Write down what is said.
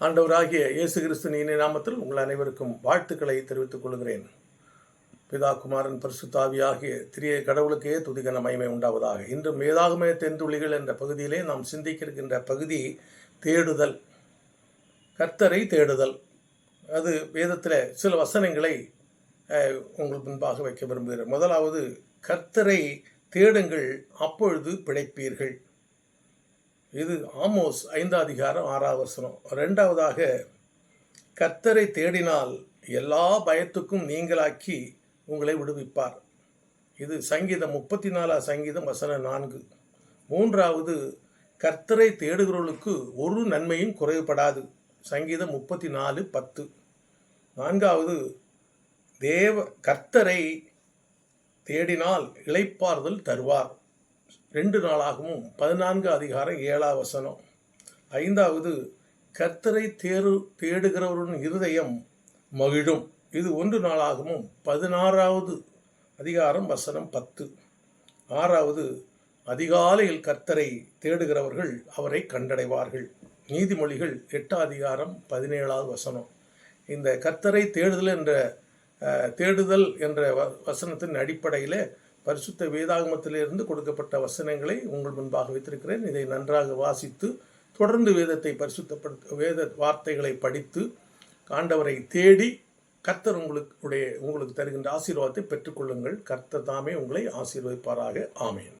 ஆண்டவராகிய இயேசு கிறிஸ்துவின் இனிய நாமத்தில் உங்கள் அனைவருக்கும் வாழ்த்துக்களை தெரிவித்துக் கொள்கிறேன். பிதா குமாரன் பரிசுத்தாவி ஆகிய திரிய கடவுளுக்கே துதிகன மகிமை உண்டாவதாக. இன்றும் ஏதாகுமே தென்துளிகள் என்ற பகுதியிலே நாம் சிந்திக்க இருக்கின்ற பகுதி தேடுதல் கர்த்தரை தேடுதல். அது வேதத்தில் சில வசனங்களை உங்கள் முன்பாக வைக்க விரும்புகிறேன். முதலாவது கர்த்தரை தேடுங்கள் அப்பொழுது பிழைப்பீர்கள். இது ஆமோஸ் ஐந்தாதிகாரம் அதிகாரம் ஆறாவது வசனம். ரெண்டாவதாக கர்த்தரை தேடினால் எல்லா பயத்துக்கும் நீங்களாக்கி உங்களை விடுவிப்பார். இது சங்கீதம் முப்பத்தி நாலாம் சங்கீதம் வசனம் நான்கு. மூன்றாவது கர்த்தரை தேடுகிறவர்களுக்கு ஒரு நன்மையும் குறைவுபடாது. சங்கீதம் முப்பத்தி நாலு பத்து. நான்காவது தேவ கர்த்தரை தேடினால் இளைப்பாறுதல் தருவார். ரெண்டு நாளாகவும் பதினான்கு அதிகாரம் ஏழாம் வசனம். ஐந்தாவது கர்த்தரை தேடு தேடுகிறவருடன் இருதயம் மகிழும். இது ஒன்று நாளாகவும் பதினாறாவது அதிகாரம் வசனம் பத்து. ஆறாவது அதிகாலையில் கர்த்தரை தேடுகிறவர்கள் அவரை கண்டடைவார்கள். நீதிமொழிகள் எட்டாம் அதிகாரம் பதினேழாவது வசனம். இந்த கர்த்தரை தேடுதல் என்ற தேடுதல் என்ற வ- வசனத்தின் அடிப்படையில் பரிசுத்த வேதாகமத்திலிருந்து கொடுக்கப்பட்ட வசனங்களை உங்கள் முன்பாக வைத்திருக்கிறேன். இதை நன்றாக வாசித்து தொடர்ந்து வேதத்தை பரிசுத்தப்படுத்த வேத வார்த்தைகளை படித்து ஆண்டவரை தேடி கர்த்தர் உங்களுக்கு உடைய உங்களுக்கு தருகின்ற ஆசீர்வாதத்தை பெற்றுக்கொள்ளுங்கள். கர்த்தர் தாமே உங்களை ஆசீர்வதிப்பாராக. ஆமேன்.